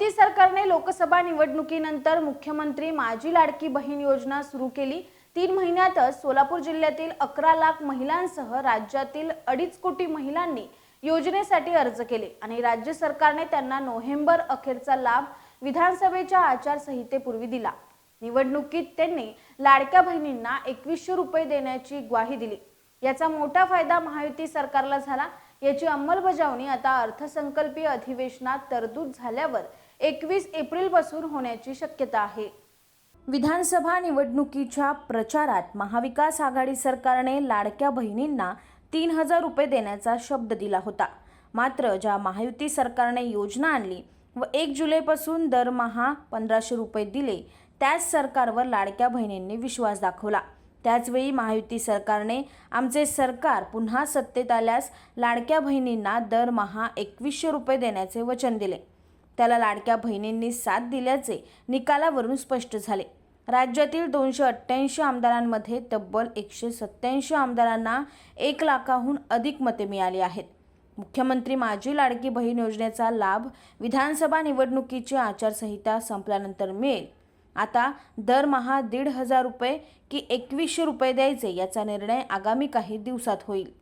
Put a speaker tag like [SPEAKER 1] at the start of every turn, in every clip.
[SPEAKER 1] सरकारने लोकसभा निवडणुकीनंतर मुख्यमंत्री माझी लाडकी बहीण योजना सुरू केली. तीन महिन्यातच सोलापूर जिल्ह्यातील अकरा लाख महिलांसह राज्यातील अडीच कोटी महिलांनी योजनेसाठी अर्ज केले आणि राज्य सरकारने त्यांना नोव्हेंबर अखेरचा लाभ विधानसभेच्या आचारसंहितेपूर्वी दिला. निवडणुकीत त्यांनी लाडक्या बहिणींना एकवीसशे रुपये देण्याची ग्वाही दिली. याचा मोठा फायदा महायुती सरकारला झाला. याची अंमलबजावणी आता अर्थसंकल्पीय अधिवेशनात तरतूद झाल्यावर एकवीस एप्रिलपासून होण्याची शक्यता आहे. विधानसभा निवडणुकीच्या प्रचारात महाविकास आघाडी सरकारने लाडक्या बहिणींना तीन हजार रुपये देण्याचा शब्द दिला होता. मात्र ज्या महायुती सरकारने योजना आणली व एक जुलैपासून दरमहा पंधराशे रुपये दिले त्याच सरकारवर लाडक्या बहिणींनी विश्वास दाखवला. त्याचवेळी महायुती सरकारने आमचे सरकार पुन्हा सत्तेत आल्यास लाडक्या बहिणींना दरमहा एकवीसशे रुपये देण्याचे वचन दिले. त्याला लाडक्या बहिणींनी साथ दिल्याचे निकालावरून स्पष्ट झाले. राज्यातील दोनशे अठ्ठ्याऐंशी आमदारांमध्ये तब्बल एकशे सत्त्याऐंशी आमदारांना एक लाखाहून अधिक मते मिळाली आहेत. मुख्यमंत्री माझी लाडकी बहीण योजनेचा लाभ विधानसभा निवडणुकीची आचारसंहिता संपल्यानंतर मिळेल. आता दरमहा दीड हजार रुपये की एकवीसशे रुपये द्यायचे याचा निर्णय आगामी काही दिवसात होईल.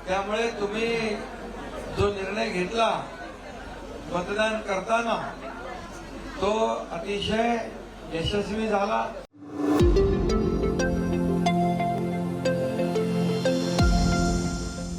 [SPEAKER 2] त्यामुळे तुम्ही जो निर्णय घेतला मतदान करताना तो अतिशय यशस्वी झाला.